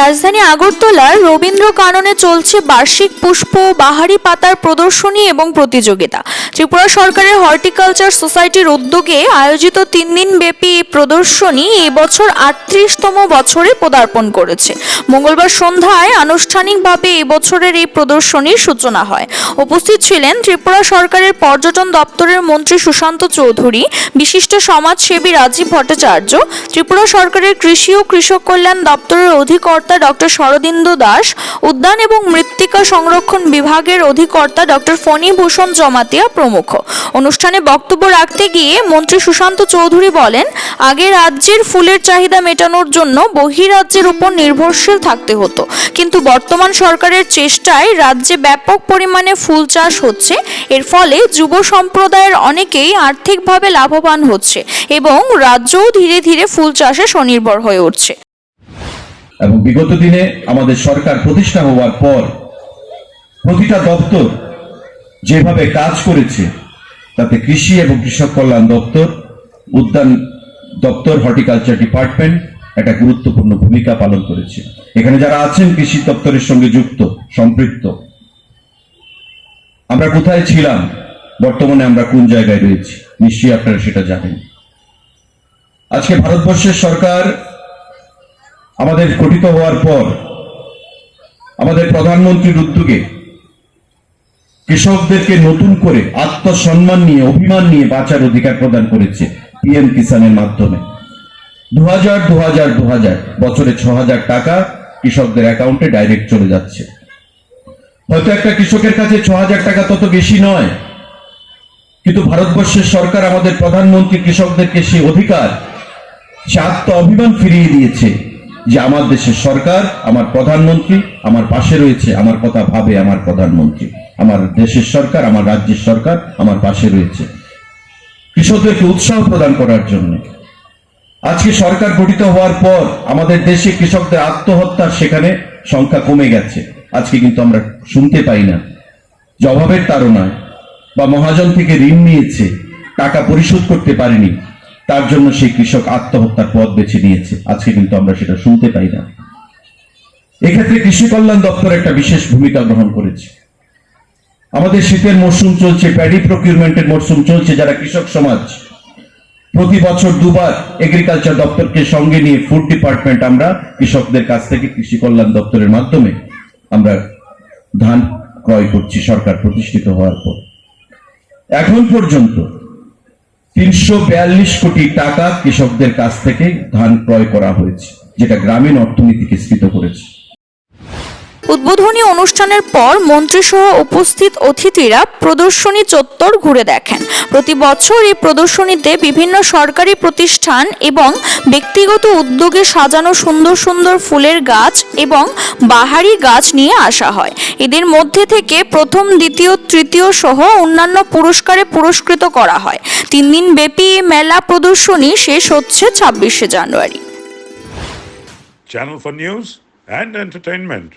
রাজধানী আগরতলার রবীন্দ্র কাননে চলছে বার্ষিক পুষ্প বাহারি পাতার প্রদর্শনী এবং প্রতিযোগিতা। ত্রিপুরা সরকারের হর্টিকালচার সোসাইটির উদ্যোগে আয়োজিত তিন দিন ব্যাপী এই প্রদর্শনী এবছর আটত্রিশতম বছরে পদার্পণ করেছে। মঙ্গলবার সন্ধ্যায় আনুষ্ঠানিকভাবে এবছরের এই প্রদর্শনীর সূচনা হয়। উপস্থিত ছিলেন ত্রিপুরা সরকারের পর্যটন দপ্তরের মন্ত্রী সুশান্ত চৌধুরী, বিশিষ্ট সমাজসেবী রাজীব ভট্টাচার্য, ত্রিপুরা সরকারের কৃষি ও কৃষক কল্যাণ দপ্তরের অধিকর্তা ডক্টর শরদিন্দু দাস, উদ্যান এবং মৃত্তিকা সংরক্ষণ বিভাগের অধিকর্তা ডক্টর ফণীভূষণ জমাতিয়া প্রমুখ। অনুষ্ঠানে বক্তব্য রাখতে গিয়ে মন্ত্রী সুশান্ত চৌধুরী বলেন, আগে রাজ্যের ফুলের চাহিদা মেটানোর জন্য বহিরাজ্যের উপর নির্ভরশীল থাকতে হতো। কিন্তু বর্তমান সরকারের চেষ্টায় রাজ্যে ব্যাপক পরিমাণে ফুল চাষ হচ্ছে। এর ফলে যুব সম্প্রদায়ের অনেকেই আর্থিকভাবে লাভবান হচ্ছে এবং রাজ্যও ধীরে ধীরে ফুল চাষে স্বনির্ভর হয়ে উঠছে। এবং বিগত দিনে আমাদের সরকার প্রতিষ্ঠা হওয়ার পর প্রতিটা দপ্তর যেভাবে কাজ করেছে, তাতে কৃষি এবং কৃষক কল্যাণ দপ্তর, উদ্যান দপ্তর, হর্টিকালচার ডিপার্টমেন্ট একটা গুরুত্বপূর্ণ ভূমিকা পালন করেছে। এখানে যারা আছেন, কৃষি দপ্তরের সঙ্গে যুক্ত, সম্পৃক্ত। আমরা কোথায় ছিলাম? বর্তমানে আমরা কোন জায়গায় রয়েছি? নিশ্চয়ই আপনারা সেটা জানেন। আজকে ভারতবর্ষের সরকার আমাদের গঠিত হওয়ার পর আমাদের প্রধানমন্ত্রীর উদ্যোগে কৃষকদেরকে নতুন করে আত্মসম্মান নিয়ে, অভিমান নিয়ে বাঁচার অধিকার প্রদান করেছে পিএম কিষানের মাধ্যমে। দু হাজার দু হাজার দু হাজার বছরে ছ হাজার টাকা কৃষকদের অ্যাকাউন্টে ডাইরেক্ট চলে যাচ্ছে। হয়তো একটা কৃষকের কাছে ছ হাজার টাকা তত বেশি নয়, কিন্তু ভারতবর্ষের সরকার আমাদের প্রধানমন্ত্রী কৃষকদেরকে সেই অধিকার, সে আত্ম অভিমান ফিরিয়ে দিয়েছে। যে আমার দেশের সরকার, আমার প্রধানমন্ত্রী, আমার পাশে রয়েছে, আমার কথা ভাবে আমার প্রধানমন্ত্রী। আমার দেশের সরকার, আমার রাজ্যের সরকার আমার পাশে রয়েছে। কৃষকদেরকে উৎসাহ প্রদান করার জন্য। আজকে সরকার গঠিত হওয়ার পর আমাদের দেশে কৃষকদের আত্মহত্যার সেখানে সংখ্যা কমে গেছে। আজকে কিন্তু আমরা শুনতে পাই না। যে অভাবের তাড়নায় বা মহাজন থেকে ঋণ নিয়েছে, টাকা পরিশোধ করতে পারেনি। তার জন্য সেই কৃষক আত্মহত্যার পথ বেছে নিয়েছে। আজকে কিন্তু আমরা সেটা শুনতে পাই না। এক্ষেত্রে কৃষি কল্যাণ দপ্তর একটা বিশেষ ভূমিকা গ্রহণ করেছে। আমাদের শীতের মরশুম চলছে প্যাডি প্রকিউরমেন্টের মরশুম চলছে। যারা কৃষক সমাজ, প্রতি বছর দুবার এগ্রিকালচার দপ্তরকে সঙ্গে নিয়ে ফুড ডিপার্টমেন্ট আমরা কৃষকদের কাছ থেকে কৃষি কল্যাণ দপ্তরের মাধ্যমে আমরা ধান ক্রয় করছি সরকার প্রতিষ্ঠিত হওয়ার পর। এখন পর্যন্ত তিনশো বিয়াল্লিশ কোটি টাকা কৃষকদের কাছ থেকে ধান ক্রয় করা হয়েছে, যেটা গ্রামীণ অর্থনীতিকে স্ফীত করেছে। উদ্বোধনী অনুষ্ঠানের পর মন্ত্রীসহ উপস্থিত অতিথিরা প্রদর্শনী চত্বর ঘুরে দেখেন। প্রতি বছর এই প্রদর্শনীতে বিভিন্ন সরকারি প্রতিষ্ঠান এবং ব্যক্তিগত উদ্যোগে সাজানো সুন্দর সুন্দর ফুলের গাছ এবং বাহারি গাছ নিয়ে আসা হয়। এদের মধ্যে থেকে প্রথম, দ্বিতীয়, তৃতীয় সহ অন্যান্য পুরস্কারে পুরস্কৃত করা হয়। তিন দিন ব্যাপী এই মেলা প্রদর্শনী শেষ হচ্ছে ছাব্বিশে জানুয়ারি। Channel for news and entertainment.